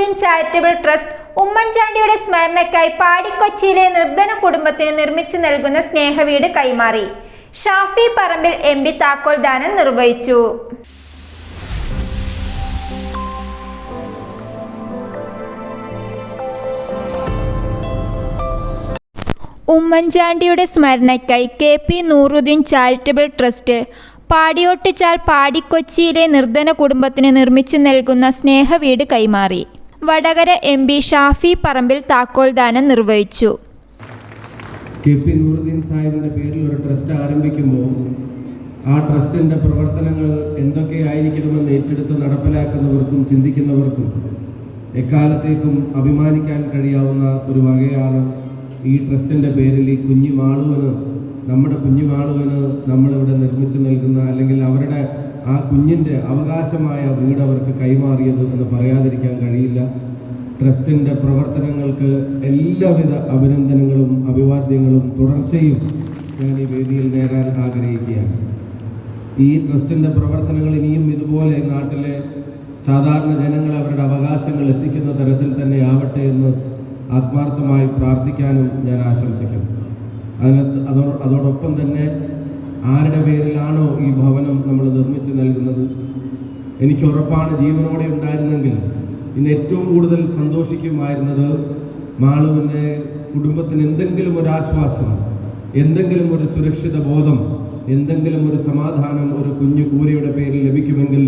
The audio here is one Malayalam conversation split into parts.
നൂറുദ്ദീൻ ചാരിറ്റബിൾ ട്രസ്റ്റ് ഉമ്മൻചാണ്ടിയുടെ സ്മരണയ്ക്കായി പാടിക്കൊച്ചിയിലെ നിർധന കുടുംബത്തിന് നിർമ്മിച്ചു നൽകുന്ന സ്നേഹവീട് കൈമാറി. ഷാഫി പറമ്പിൽ എം പി താക്കോൽ ദാനം നിർവഹിച്ചു. ഉമ്മൻചാണ്ടിയുടെ സ്മരണയ്ക്കായി K P Nooruddin charitable trust Padiyottuchal പാടിക്കൊച്ചിയിലെ നിർധന കുടുംബത്തിന് നിർമ്മിച്ചു നൽകുന്ന സ്നേഹവീട് കൈമാറി. വടകര എം പി ഷാഫി പറമ്പിൽ താക്കോൽദാനം നിർവഹിച്ചു. കെ പി നൂറുദ്ദീൻ സാഹിബിന്റെ പേരിൽ ഒരു ട്രസ്റ്റ് ആരംഭിക്കുമ്പോൾ ആ ട്രസ്റ്റിന്റെ പ്രവർത്തനങ്ങൾ എന്തൊക്കെയായിരിക്കണമെന്ന് ഏറ്റെടുത്ത് നടപ്പിലാക്കുന്നവർക്കും ചിന്തിക്കുന്നവർക്കും എക്കാലത്തേക്കും അഭിമാനിക്കാൻ കഴിയാവുന്ന ഒരു വകയാണ് ഈ ട്രസ്റ്റിന്റെ പേരിൽ ഈ കുഞ്ഞു മാളുവന് നമ്മുടെ കുഞ്ഞു മാളുവന് നമ്മളിവിടെ നിർമ്മിച്ചു നൽകുന്ന അല്ലെങ്കിൽ അവരുടെ ആ കുഞ്ഞിന്റെ അവകാശമായ വീട് അവർക്ക് കൈമാറിയത് എന്ന് പറയാതിരിക്കാൻ കഴിയില്ല. ട്രസ്റ്റിന്റെ പ്രവർത്തനങ്ങൾക്ക് എല്ലാവിധ അഭിനന്ദനങ്ങളും അഭിവാദ്യങ്ങളും തുടർച്ചയും ഞാൻ ഈ വേദിയിൽ നേരാൻ ആഗ്രഹിക്കുകയാണ്. ഈ ട്രസ്റ്റിന്റെ പ്രവർത്തനങ്ങൾ ഇനിയും ഇതുപോലെ നാട്ടിലെ സാധാരണ ജനങ്ങൾ അവരുടെ അവകാശങ്ങൾ എത്തിക്കുന്ന തരത്തിൽ തന്നെ ആവട്ടെ എന്ന് ആത്മാർത്ഥമായി പ്രാർത്ഥിക്കാനും ഞാൻ ആശംസിക്കുന്നു. അതിനകത്ത് അതോ അതോടൊപ്പം തന്നെ ആരുടെ പേരിലാണോ ഈ ഭവനം നമ്മൾ നിർമ്മിച്ചു നൽകുന്നത്. എനിക്ക് ഉറപ്പാണ് ജീവനോടെ ഉണ്ടായിരുന്നെങ്കിൽ ഇന്ന് ഏറ്റവും കൂടുതൽ സന്തോഷിക്കുമായിരുന്നത് മാളുവിന്റെ കുടുംബത്തിന് എന്തെങ്കിലും ഒരു ആശ്വാസം എന്തെങ്കിലും ഒരു സുരക്ഷിത ബോധം എന്തെങ്കിലും ഒരു സമാധാനം ഒരു കുഞ്ഞു കൂരയുടെ പേരിൽ ലഭിക്കുമെങ്കിൽ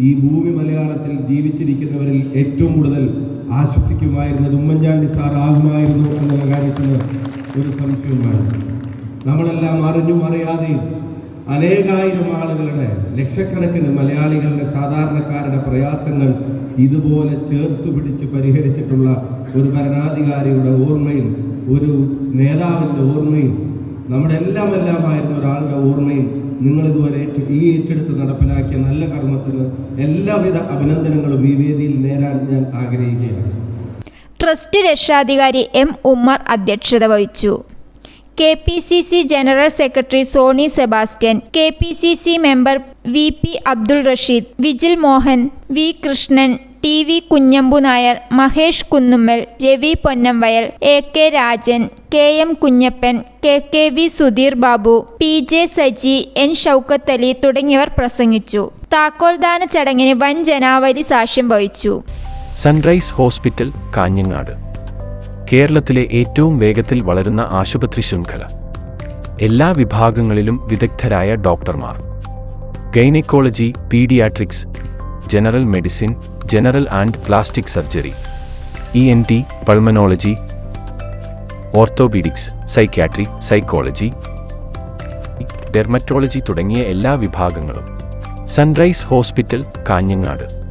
ഈ ഭൂമി മലയാളത്തിൽ ജീവിച്ചിരിക്കുന്നവരിൽ ഏറ്റവും കൂടുതൽ ആശ്വസിക്കുമായിരുന്നത് ഉമ്മൻചാണ്ടി സാർ ആകുമായിരുന്നു എന്നുള്ള കാര്യത്തിന് ഒരു സംശയവുമാണ് നമ്മളെല്ലാം അറിഞ്ഞും അറിയാതെയും അനേകായിരം ആളുകളുടെ ലക്ഷക്കണക്കിന് മലയാളികളുടെ സാധാരണക്കാരുടെ പ്രയാസങ്ങൾ ഇതുപോലെ ചേർത്തു പിടിച്ച് പരിഹരിച്ചിട്ടുള്ള ഒരു ഭരണാധികാരിയുടെ ഓർമ്മയിൽ ഒരു നേതാവിന്റെ ഓർമ്മയിൽ നമ്മുടെ എല്ലാം എല്ലാമായിരുന്ന ഒരാളുടെ ഓർമ്മയിൽ നിങ്ങൾ ഇതുവരെ ഈ ഏറ്റെടുത്ത് നടപ്പിലാക്കിയ നല്ല കർമ്മത്തിന് എല്ലാവിധ അഭിനന്ദനങ്ങളും ഈ വേദിയിൽ നേരാൻ ഞാൻ ആഗ്രഹിക്കുകയാണ്. ട്രസ്റ്റ് രക്ഷാധികാരി എം ഉമ്മർ അധ്യക്ഷത വഹിച്ചു. K P C C general secretary Sony Sebastian K P C C member V P Abdul Rasheed Vijil Mohan V Krishnan T V Kunhambu Nair Mahesh Kunnummal Ravi Ponnamvayal A K Rajan K M Kunhappan K K V Sudheer Babu P J Saji N Shoukath Ali തുടങ്ങിയവർ പ്രസംഗിച്ചു. താക്കോൽദാന ചടങ്ങിന് വൻ ജനാവലി സാക്ഷ്യം വഹിച്ചു. Sunrise hospital Kanhangad. കേരളത്തിലെ ഏറ്റവും വേഗത്തിൽ വളരുന്ന ആശുപത്രി ശൃംഖല. എല്ലാ വിഭാഗങ്ങളിലും വിദഗ്ധരായ ഡോക്ടർമാർ. Gynaecology paediatrics general medicine general and plastic surgery E N T pulmonology orthopaedics psychiatry psychology dermatology തുടങ്ങിയ എല്ലാ വിഭാഗങ്ങളും. Sunrise hospital Kanhangad.